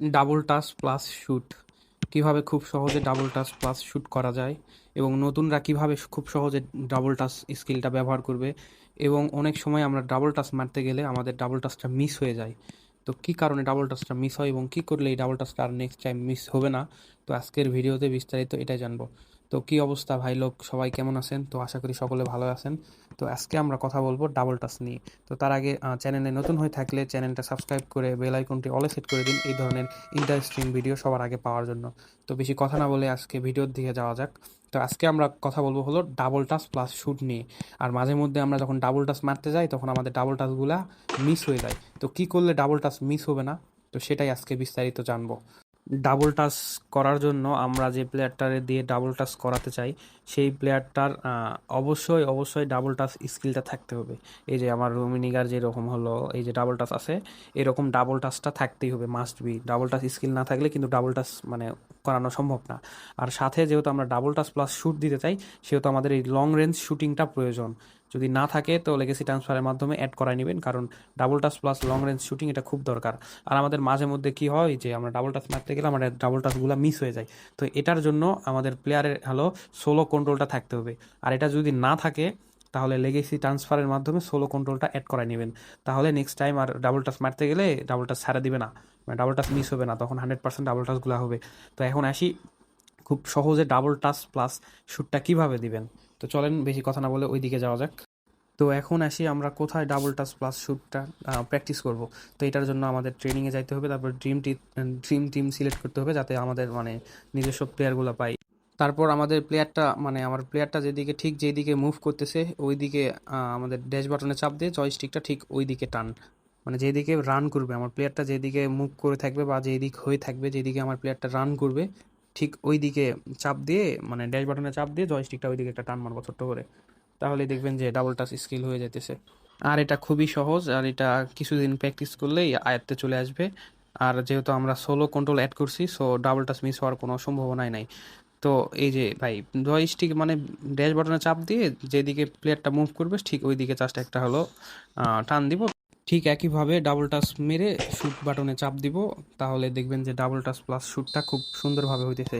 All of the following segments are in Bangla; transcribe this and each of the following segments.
ডাবল টাস প্লাস শ্যুট কীভাবে খুব সহজে ডাবল টাস প্লাস শ্যুট করা যায় এবং নতুনরা কীভাবে খুব সহজে ডাবল টাস স্কিলটা ব্যবহার করবে এবং অনেক সময় আমরা ডাবল টাস মারতে গেলে আমাদের ডাবল টাসটা মিস হয়ে যায়। তো কি কারণে ডাবল টাসটা মিস হয় এবং কি করলে এই ডাবল টাসটা আর নেক্সট টাইম মিস হবে না? তো আজকের ভিডিওতে বিস্তারিত এটাই জানব। তো কি অবস্থা? ভাই লোক, সবাই কেমন আছেন? তো আশা করি সকলে ভালো আছেন। তো আজকে আমরা কথা বলব ডাবল টাচ নিয়ে। তো তার আগে চ্যানেলে নতুন হয়ে থাকলে চ্যানেলটা সাবস্ক্রাইব করে বেল আইকনটি অলে সেট করে দিন এই ধরনের ইন্টারেস্টিং ভিডিও সবার আগে পাওয়ার জন্য। তো বেশি কথা না বলে আজকে ভিডিওর দিকে যাওয়া যাক। তো আজকে আমরা কথা বলব হলো ডাবল টাচ প্লাস শ্যুট নিয়ে। আর মাঝে মধ্যে আমরা যখন ডাবল টাচ মারতে যাই, তখন আমাদের ডাবল টাচগুলা মিস হয়ে যায়। তো কি করলে ডাবল টাচ মিস হবে না? তো সেটাই আজকে বিস্তারিত জানব। ডাবল টাচ করার জন্য আমরা যে প্লেয়ারটারে দিয়ে ডাবল টাচ করাতে চাই, সেই প্লেয়ারটার অবশ্যই অবশ্যই ডাবল টাচ স্কিলটা থাকতে হবে। এই যে আমার রুমিনিগার যেরকম হলো, এই যে ডাবল টাচ আছে, এরকম ডাবল টাচটা থাকতেই হবে must be double touch skill না থাকলে কিন্তু ডাবল টাচ মানে করানো সম্ভব না। আর সাথে যেহেতু আমরা ডাবল টাচ প্লাস শ্যুট দিতে চাই, সেহেতু আমাদের এই লং রেঞ্জ শ্যুটিংটা প্রয়োজন। যদি না থাকে, তো লেগেসি ট্রান্সফারের মাধ্যমে অ্যাড করাই নেবেন, কারণ double touch plus long range shooting এটা খুব দরকার। আর আমাদের মাঝে মধ্যে কি হয় যে, আমরা ডাবল টাচ মারতে গেলে আমাদের ডাবল টাচগুলো মিস হয়ে যায়। তো এটার জন্য আমাদের প্লেয়ারের হলো সোলো কন্ট্রোলটা থাকতে হবে। আর এটা যদি না থাকে, তাহলে লেগেসি ট্রান্সফারের মাধ্যমে সোলো কন্ট্রোলটা অ্যাড করাই নেবেন। তাহলে নেক্সট টাইম আর ডাবল টাচ মারতে গেলে ডাবল টাচ ছাড়া দিবে না। মানে ডাবল টাচ মিস হবে না, তখন হান্ড্রেড পার্সেন্ট ডাবল টাচগুলো হবে। তো এখন আসি, খুব সহজে ডাবল টাচ প্লাস শ্যুটটা কীভাবে দিবেন? তো চলেন, বেশি কথা না বলে ওই দিকে যাওয়া যাক। তো এখন আসি আমরা কোথায় ডাবল টাচ প্লাস শ্যুটটা প্র্যাকটিস করব। তো এটার জন্য আমাদের ট্রেনিংয়ে যাইতে হবে, তারপর ড্রিম ড্রিম টিম সিলেক্ট করতে হবে যাতে আমাদের মানে নিজস্ব প্লেয়ারগুলো পাই। তারপর আমাদের প্লেয়ারটা মানে আমার প্লেয়ারটা যেদিকে ঠিক যেদিকে মুভ করতেছে ওই দিকে আমাদের ড্যাশ বাটনে চাপ দিয়ে জয়স্টিকটা ঠিক ওই দিকে টান। মানে যেদিকে রান করবে, আমার প্লেয়ারটা যেদিকে মুভ করে থাকবে বা যেদিক হয়ে থাকবে, যেদিকে আমার প্লেয়ারটা রান করবে, ঠিক ওই দিকে চাপ দিয়ে মানে ড্যাশ বাটনে চাপ দিয়ে জয়স্টিকটা ওই দিকে একটা টান মারবো ছোট্ট করে। তাহলে দেখবেন যে ডাবল টাচ স্কিল হয়ে যেতেছে আর এটা খুবই সহজ, আর এটা কিছুদিন প্র্যাকটিস করলেই আয়ত্তে চলে আসবে। আর যেহেতু আমরা সোলো কন্ট্রোল অ্যাড করছি সো ডাবল টাচ মিস হওয়ার কোনো সম্ভাবনাই নাই। তো এই যে ভাই জয়স্টিক মানে ড্যাশ বাটনে চাপ দিয়ে যেদিকে প্লেয়ারটা মুভ করবে, ঠিক ওই দিকে চাষটা একটা হলো টান দিব। ঠিক একইভাবে ডাবল টাচ মেরে শুট বাটনে চাপ দিব, তাহলে দেখবেন যে ডাবল টাচ প্লাস শ্যুটটা খুব সুন্দরভাবে হইতেছে।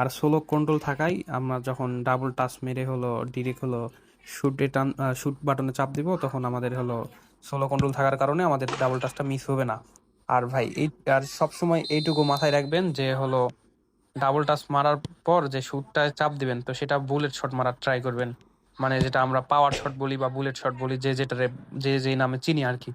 আর সোলো কন্ট্রোল থাকাই আমরা যখন ডাবল টাচ মেরে হলো ডিরেক্ট হলো শুটে টান শুট বাটনে চাপ দিব, তখন আমাদের হলো সোলো কন্ট্রোল থাকার কারণে আমাদের ডাবল টাচটা মিস হবে না। আর ভাই, এই, আর সবসময় এইটুকু মাথায় রাখবেন যে হলো ডাবল টাচ মারার পর যে শুটটা চাপ দিবেন, তো সেটা বুলেট শট মারার ট্রাই করবেন। মানে যেটা আমরা পাওয়ার শট বলি বা বুলেট শট বলি, যে যেটা যে যে নামে চিনি আর কি।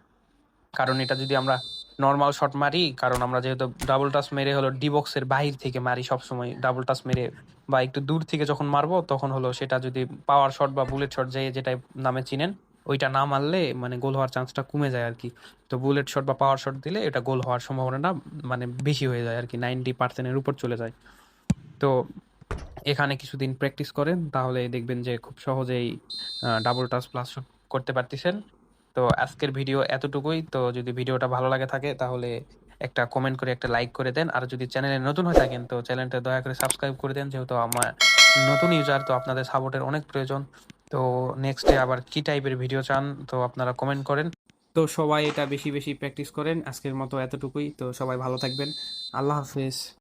কারণ এটা যদি আমরা নর্মাল শট মারি, কারণ আমরা যেহেতু ডাবল টাচ মেরে হলো ডি বক্সের বাহির থেকে মারি সবসময় ডাবল টাচ মেরে, বা একটু দূর থেকে যখন মারবো তখন হলো সেটা যদি পাওয়ার শট বা বুলেট শট যে যেটা নামে চিনেন, ওইটা না মারলে মানে গোল হওয়ার চান্সটা কমে যায় আর কি তো বুলেট শট বা পাওয়ার শট দিলে এটা গোল হওয়ার সম্ভাবনাটা মানে বেশি হয়ে যায় আর কি নাইনটি পার্সেন্টের উপর চলে যায়। তো এখানে কিছুদিন প্র্যাকটিস করেন, তাহলে দেখবেন যে খুব সহজেই ডাবল টাচ প্লাস করতে পারতেছেন। তো আজকের ভিডিও এতটুকুই। তো যদি ভিডিওটা ভালো লাগে থাকে, তাহলে একটা কমেন্ট করে, একটা লাইক করে দেন। আর যদি চ্যানেলে নতুন হয়ে থাকেন, তো চ্যানেলটা দয়া করে সাবস্ক্রাইব করে দেন, যেহেতু আমার নতুন ইউজার তো আপনাদের সাপোর্টের অনেক প্রয়োজন। তো নেক্সটে আবার কি টাইপের ভিডিও চান, তো আপনারা কমেন্ট করেন। তো সবাই এটা বেশি বেশি প্র্যাকটিস করেন। আজকের মতো এতটুকুই। তো সবাই ভালো থাকবেন। আল্লাহ হাফেজ।